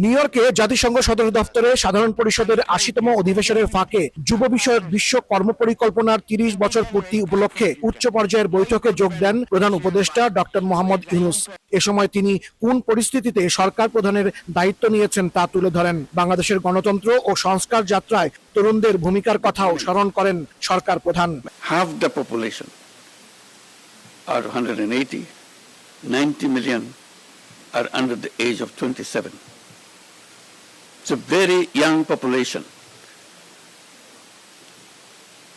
New ইয়র্কে জাতিসংঘ সদর দপ্তরে সাধারণ পরিষদের আশিতম অধিবেশনের ফাঁকে যুব বিষয়ক বিশ্ব কর্মপরিকল্পনার তিরিশ বছর পূর্তি উপলক্ষে উচ্চ পর্যায়ের বৈঠকে যোগ দেন প্রধান উপদেষ্টা ডক্টর মোহাম্মদ ইউনুস। এ সময় তিনি কোন পরিস্থিতিতে সরকার প্রধানের দায়িত্ব নিয়েছেন তা তুলে ধরেন। বাংলাদেশের গণতন্ত্র ও সংস্কার যাত্রায় তরুণদের ভূমিকার কথাও স্মরণ করেন সরকার প্রধান। Half the population are 180, 90 million are under the age of 27. It's a very young population.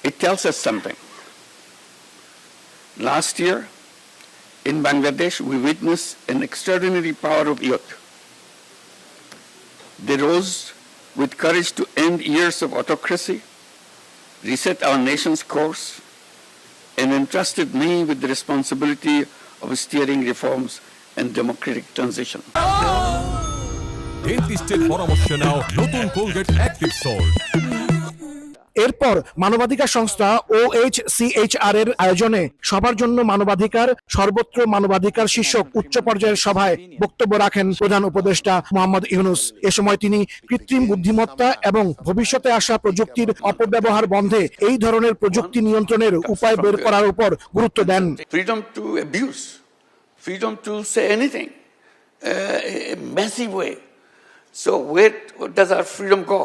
It tells us something. Last year, in Bangladesh, we witnessed an extraordinary power of youth. They rose with courage to end years of autocracy, reset our nation's course, and entrusted me with the responsibility of steering reforms and democratic transition. ডেন্টিস্টের পরামর্শ নাও নতুন Colgate active salt এরপর মানবাধিকার সংস্থা ও H C-HR এর আয়োজনে সবার জন্য মানবাধিকার সর্বত্র মানবাধিকার শীর্ষক উচ্চ পর্যায়ের সভায় বক্তব্য রাখেন প্রধান উপদেষ্টা মোহাম্মদ ইউনুস এ সময় তিনি কৃত্রিম বুদ্ধিমত্তা এবং ভবিষ্যতে আসা প্রযুক্তির অপব্যবহার বন্ধে এই ধরনের প্রযুক্তি নিয়ন্ত্রণের উপায় বের করার উপর গুরুত্ব দেন abuse, freedom to say anything, uh, a massive way. So where does our freedom go?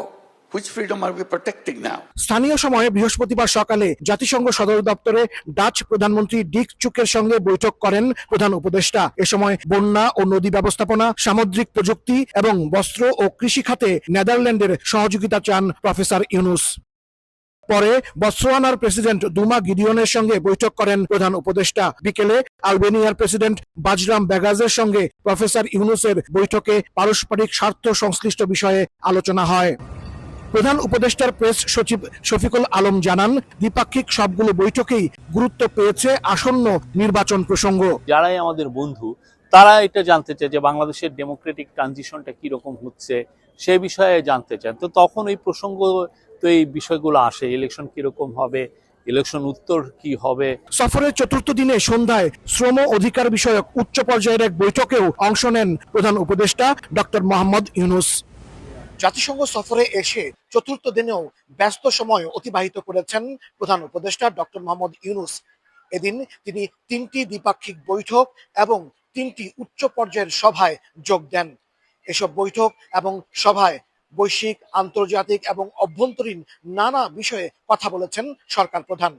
স্থানীয় সময়ে বৃহস্পতিবার সকালে জাতিসংঘ সদর দপ্তরে ডাচ প্রধানমন্ত্রী ডিক চুকের সঙ্গে বৈঠক করেন প্রধান উপদেষ্টা। এ সময় বন্যা ও নদী ব্যবস্থাপনা, সামুদ্রিক প্রযুক্তি এবং বস্ত্র ও কৃষি খাতে নেদারল্যান্ডের সহযোগিতা চান প্রফেসর ইউনুস। পরে বতসোয়ানার প্রেসিডেন্ট দুমা গিডিয়নের সঙ্গে বৈঠক করেন প্রধান উপদেষ্টা। বিকেলে আলবেনিয়ার প্রেসিডেন্ট বাজরাম ব্যাগাজের সঙ্গে প্রফেসর ইউনুসের বৈঠকে পারস্পরিক স্বার্থ সংশ্লিষ্ট বিষয়ে আলোচনা হয়। প্রধান উপদেষ্টার প্রেস সচিব শফিকুল আলম জানান দ্বিপাক্ষিক সবগুলো বৈঠকেই গুরুত্ব পেয়েছে আসন্ন নির্বাচন প্রসঙ্গ। যারাই আমাদের বন্ধু তারা এটা জানতে চায় যে বাংলাদেশের ডেমোক্রেটিক ট্রানজিশনটা কীরকম হচ্ছে সে বিষয়ে জানতে চান তো তখন এই প্রসঙ্গ তো এই বিষয়গুলো আসে ইলেকশন কীরকম হবে ইলেকশন উত্তর কি হবে? সফরের চতুর্থ দিনে সন্ধ্যায় শ্রম অধিকার বিষয়ক উচ্চ পর্যায়ের এক বৈঠকেও অংশ নেন প্রধান উপদেষ্টা ডক্টর মোহাম্মদ ইউনুস। জাতিসংঘ সফরে এসে চতুর্থ দিনেও ব্যস্ত সময় অতিবাহিত করেছেন প্রধান উপদেষ্টা ডক্টর মোহাম্মদ ইউনুস। এদিন তিনি তিনটি দ্বিপাক্ষিক বৈঠক এবং তিনটি উচ্চ পর্যায়ের সভায় যোগ দেন। এসব বৈঠক এবং সভায় বৈশ্বিক, আন্তর্জাতিক এবং অভ্যন্তরীণ নানা বিষয়ে কথা বলেছেন সরকার প্রধান।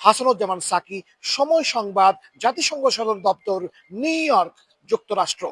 হাসানুজ্জামান সাকি, সময় সংবাদ, জাতিসংঘ সদর দপ্তর, নিউ ইয়র্ক, যুক্তরাষ্ট্র।